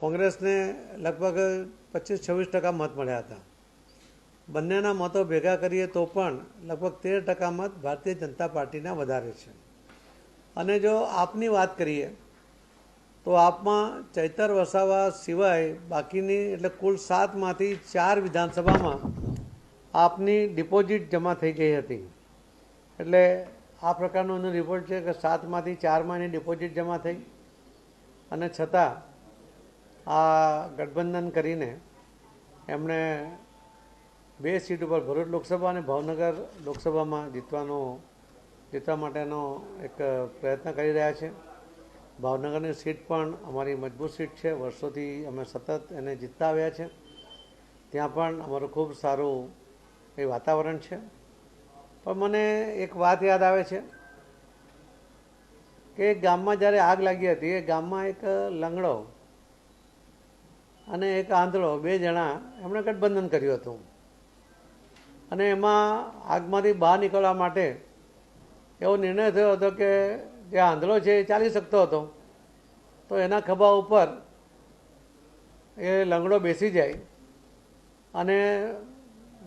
કોંગ્રેસને લગભગ પચીસ છવ્વીસ ટકા મત મળ્યા હતા. બંનેના મતો ભેગા કરીએ તો પણ લગભગ તેર ટકા મત ભારતીય જનતા પાર્ટીના વધારે છે. અને જો આપની વાત કરીએ, તો આપમાં ચૈતર વસાવા સિવાય બાકીની એટલે કુલ સાતમાંથી ચાર વિધાનસભામાં આપની ડિપોઝિટ જમા થઈ ગઈ હતી. એટલે આ પ્રકારનો એનો રિપોર્ટ છે કે સાતમાંથી ચારમાં એની ડિપોઝિટ જમા થઈ. અને છતાં આ ગઠબંધન કરીને એમણે બે સીટ ઉપર ભરૂચ લોકસભા અને ભાવનગર લોકસભામાં જીતવાનો, જીતવા માટેનો એક પ્રયત્ન કરી રહ્યા છે. ભાવનગરની સીટ પણ અમારી મજબૂત સીટ છે. વર્ષોથી અમે સતત એને જીતતા આવ્યા છે. ત્યાં પણ અમારું ખૂબ સારું એ વાતાવરણ છે. પણ મને એક વાત યાદ આવે છે કે ગામમાં જ્યારે આગ લાગી હતી, એ ગામમાં એક લંગડો અને એક આંધળો, બે જણા, એમણે ગઠબંધન કર્યું હતું. અને એમાં આગમાંથી બહાર નીકળવા માટે એવો નિર્ણય થયો હતો કે જે આંધળો છે એ ચાલી શકતો હતો. તો એના ખભા ઉપર એ લંગડો બેસી જાય અને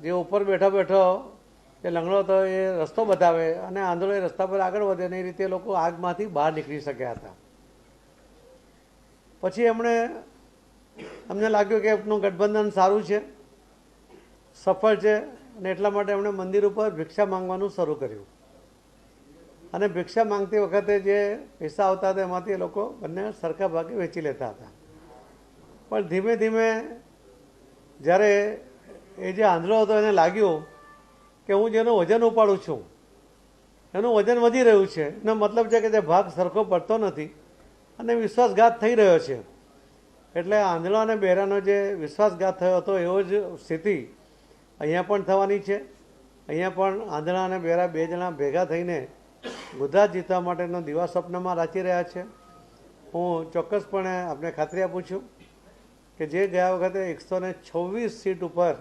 જે ઉપર બેઠો બેઠો એ લંગડો હતો એ રસ્તો બતાવે અને આંધળો એ રસ્તા પર આગળ વધે અને એ રીતે લોકો આગમાંથી બહાર નીકળી શક્યા હતા. પછી એમણે અમને લાગ્યું કે એમનું ગઠબંધન સારું છે, સફળ છે, અને એટલા માટે એમણે મંદિર ઉપર ભિક્ષા માંગવાનું શરૂ કર્યું. અને ભિક્ષા માંગતી વખતે જે પૈસા આવતા હતા, એમાંથી એ લોકો બંને સરખા ભાગે વેચી લેતા હતા. પણ ધીમે ધીમે જ્યારે એ જે આંધળો હતો એને લાગ્યું કે હું જેનું વજન ઉપાડું છું, એનું વજન વધી રહ્યું છે, એનો મતલબ છે કે તે ભાગ સરખો પડતો નથી, અને વિશ્વાસઘાત થઈ રહ્યો છે. એટલે આંધળો અને બહેરાનો જે વિશ્વાસઘાત થયો હતો, એવો જ સ્થિતિ અહીંયા પણ થવાની છે. અહીંયા પણ આંધળા અને બહેરા બે જણા ભેગા થઈને ગુજરાત જીતવા માટેનો દિવા સ્વપ્નમાં રાચી રહ્યા છે. હું ચોક્કસપણે આપને ખાતરી આપું છું કે જે ગયા વખતે એકસો ને છવ્વીસ સીટ ઉપર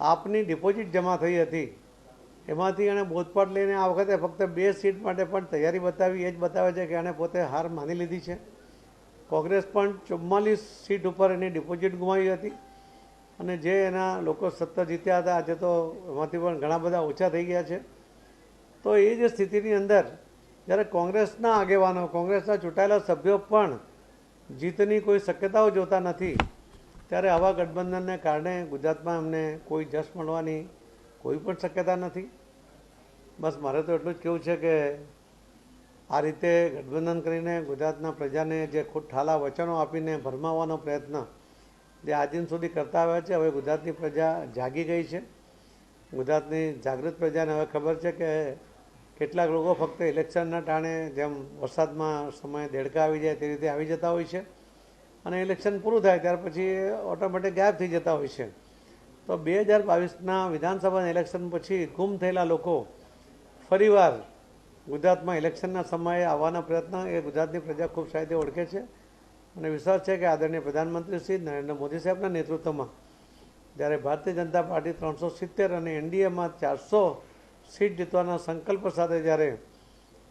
આપની ડિપોઝિટ જમા થઈ હતી, એમાંથી એણે બોધપાટ લઈને આ વખતે ફક્ત બે સીટ માટે પણ તૈયારી બતાવી, એ જ બતાવે છે કે એણે પોતે હાર માની લીધી છે. કોંગ્રેસ પણ ચુમ્માલીસ સીટ ઉપર એની ડિપોઝિટ ગુમાવી હતી. અને જે એના લોકો સત્તા જીત્યા હતા, આજે તો એમાંથી પણ ઘણા બધા ઓછા થઈ ગયા છે. તો એ જે સ્થિતિની અંદર જ્યારે કોંગ્રેસના આગેવાનો, કોંગ્રેસના ચૂંટાયેલા સભ્યો પણ જીતની કોઈ શક્યતાઓ જોતા નથી, ત્યારે આવા ગઠબંધનને કારણે ગુજરાતમાં અમને કોઈ જશ મળવાની કોઈ પણ શક્યતા નથી. બસ મારે તો એટલું જ કહેવું છે કે આ રીતે ગઠબંધન કરીને ગુજરાતના પ્રજાને જે ખૂબ ઠાલા વચનો આપીને ભરમાવવાનો પ્રયત્ન જે આજ સુધી કરતા આવ્યા છે, હવે ગુજરાતની પ્રજા જાગી ગઈ છે. ગુજરાતની જાગૃત પ્રજાને હવે ખબર છે કે કેટલાક લોકો ફક્ત ઇલેક્શનના ટાણે જેમ વરસાદમાં સમયે દેડકા આવી જાય તે રીતે આવી જતા હોય છે અને ઇલેક્શન પૂરું થાય ત્યાર પછી ઓટોમેટિક ગાયબ થઈ જતા હોય છે. તો બે હજાર બાવીસના વિધાનસભાના ઇલેક્શન પછી ગુમ થયેલા લોકો ફરીવાર ગુજરાતમાં ઇલેક્શનના સમયે આવવાના પ્રયત્ન એ ગુજરાતની પ્રજા ખૂબ સારી ઓળખે છે. અને વિશ્વાસ છે કે આદરણીય પ્રધાનમંત્રી શ્રી નરેન્દ્ર મોદી સાહેબના નેતૃત્વમાં જ્યારે ભારતીય જનતા પાર્ટી ત્રણસો સિત્તેર અને એનડીએમાં ચારસો સીટ જીતવાના સંકલ્પ સાથે જ્યારે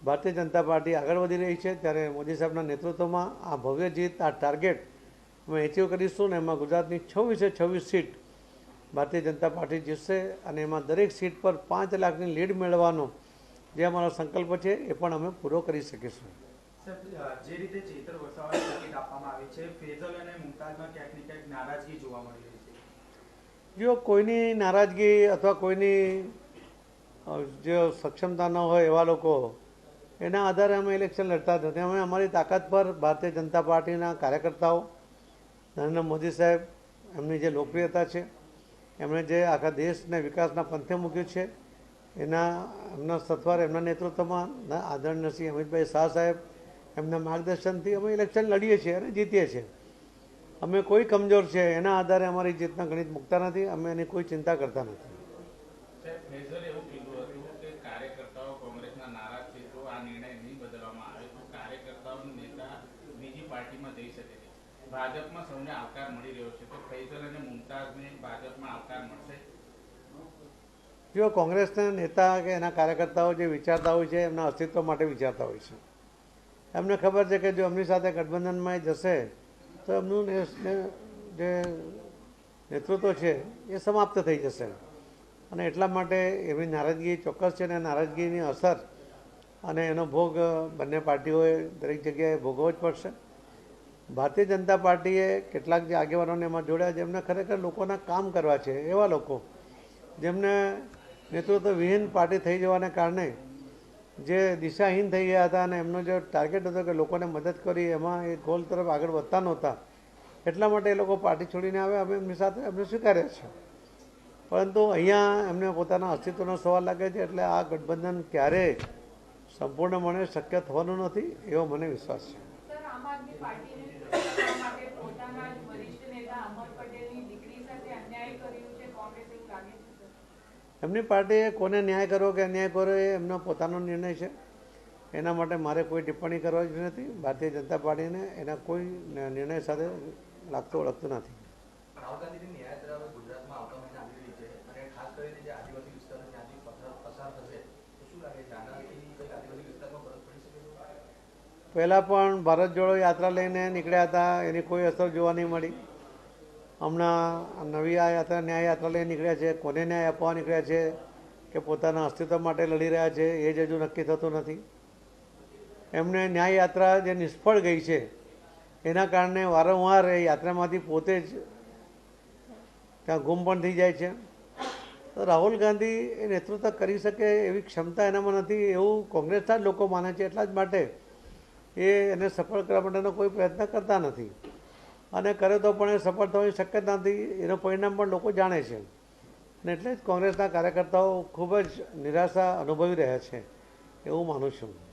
ભારતીય જનતા પાર્ટી આગળ વધી રહી છે, ત્યારે મોદી સાહેબના નેતૃત્વમાં આ ભવ્ય જીત, આ ટાર્ગેટ અમે એચીવ કરીશું ને એમાં ગુજરાતની છવ્વીસે છવ્વીસ સીટ ભારતીય જનતા પાર્ટી જીતશે અને એમાં દરેક સીટ પર પાંચ લાખની લીડ મેળવવાનો જે અમારો સંકલ્પ છે એ પણ અમે પૂરો કરી શકીશું. જે રીતે ચેતર વસાવાને ટિકિટ આપવામાં આવી છે ફેઝલ અને મુમતાઝમાં ક્યાંક ને ક્યાંક નારાજગી જોવા મળી રહી છે. જો કોઈની નારાજગી અથવા કોઈની જે સક્ષમતા ન હોય એવા લોકો એના આધારે અમે ઇલેક્શન લડતા નથી. અમે અમારી તાકાત પર ભારતીય જનતા પાર્ટીના કાર્યકર્તાઓ નરેન્દ્ર મોદી સાહેબ એમની જે લોકપ્રિયતા છે એમણે જે આખા દેશને વિકાસના પંથે મૂક્યું છે એના, એમના સથવાર એમના નેતૃત્વમાં આદરણીય શ્રી અમિતભાઈ શાહ સાહેબ એમના માર્ગદર્શનથી અમે ઇલેક્શન લડીએ છીએ અને જીતીએ છીએ. અમે કોઈ કમજોર છે, એના આધારે અમારી જીતના ગણિત મૂકતા નથી, અમે એની કોઈ ચિંતા કરતા નથી. ભાજપમાં સૌને આવકાર મળી રહ્યો છે, તો ફૈઝલ અને મુમતાઝને ભાજપમાં આવકાર મળશે? જો કોંગ્રેસના નેતા કે એના કાર્યકર્તાઓ જે વિચારતા હોય છે, એમના અસ્તિત્વ માટે વિચારતા હોય છે. એમને ખબર છે કે જો એમની સાથે ગઠબંધનમાં જશે, તો એમનું જે નેતૃત્વ છે, એ સમાપ્ત થઈ જશે. અને એટલા માટે એમની નારાજગી ચોક્કસ છે અને નારાજગીની અસર અને એનો ભોગ બંને પાર્ટીઓએ દરેક જગ્યાએ ભોગવવો જ પડશે. ભારતીય જનતા પાર્ટીએ કેટલાક જે આગેવાનોને એમાં જોડ્યા જેમને ખરેખર લોકોના કામ કરવા છે, એવા લોકો જેમને નેતૃત્વ વિહીન પાર્ટી થઈ જવાને કારણે જે દિશાહીન થઈ ગયા હતા અને એમનો જે ટાર્ગેટ હતો કે લોકોને મદદ કરી, એમાં એ ગોલ તરફ આગળ વધતા નહોતા. એટલા માટે એ લોકો પાર્ટી છોડીને આવે અમે એમની સાથે, એમને સ્વીકાર્યા છે. પરંતુ અહીંયા એમને પોતાના અસ્તિત્વનો સવાલ લાગે છે એટલે આ ગઠબંધન ક્યારેય સંપૂર્ણપણે શક્ય થવાનું નથી એવો મને વિશ્વાસ છે સર આમ આદમી પાર્ટીને કરવા માટે પોતાના જ વરિષ્ઠ નેતા અહમદ પટેલની દીકરી સાથે અન્યાય કર્યું છે કોંગ્રેસ એવું લાગે છે સર એમની પાર્ટીએ કોને ન્યાય કરવો કે અન્યાય કરો એ એમનો પોતાનો નિર્ણય છે. એના માટે મારે કોઈ ટિપ્પણી કરવા જ નથી. ભારતીય જનતા પાર્ટીને એના કોઈ નિર્ણય સાથે લાગતું ઓળખતું નથી. પહેલાં પણ ભારત જોડો યાત્રા લઈને નીકળ્યા હતા. એની કોઈ અસર જોવા નહીં મળી. હમણાં નવી આ યાત્રા, ન્યાય યાત્રા લઈને નીકળ્યા છે. કોને ન્યાય આપવા નીકળ્યા છે કે પોતાના અસ્તિત્વ માટે લડી રહ્યા છે એ જ હજુ નક્કી થતું નથી. એમને ન્યાય યાત્રા જે નિષ્ફળ ગઈ છે, એના કારણે વારંવાર એ યાત્રામાંથી પોતે જ ત્યાં ગુમ પણ થઈ જાય છે. તો રાહુલ ગાંધી એ નેતૃત્વ કરી શકે એવી ક્ષમતા એનામાં નથી એવું કોંગ્રેસના જ લોકો માને છે એટલા જ માટે એ એને સફળ કરવા માટેનો કોઈ પ્રયત્ન કરતા નથી. અને કરે તો પણ એ સફળ થવાની શક્યતા નથી. એનું પરિણામ પણ લોકો જાણે છે. અને એટલે જ કોંગ્રેસના કાર્યકર્તાઓ ખૂબ જ નિરાશા અનુભવી રહ્યા છે. એવું માનું છું.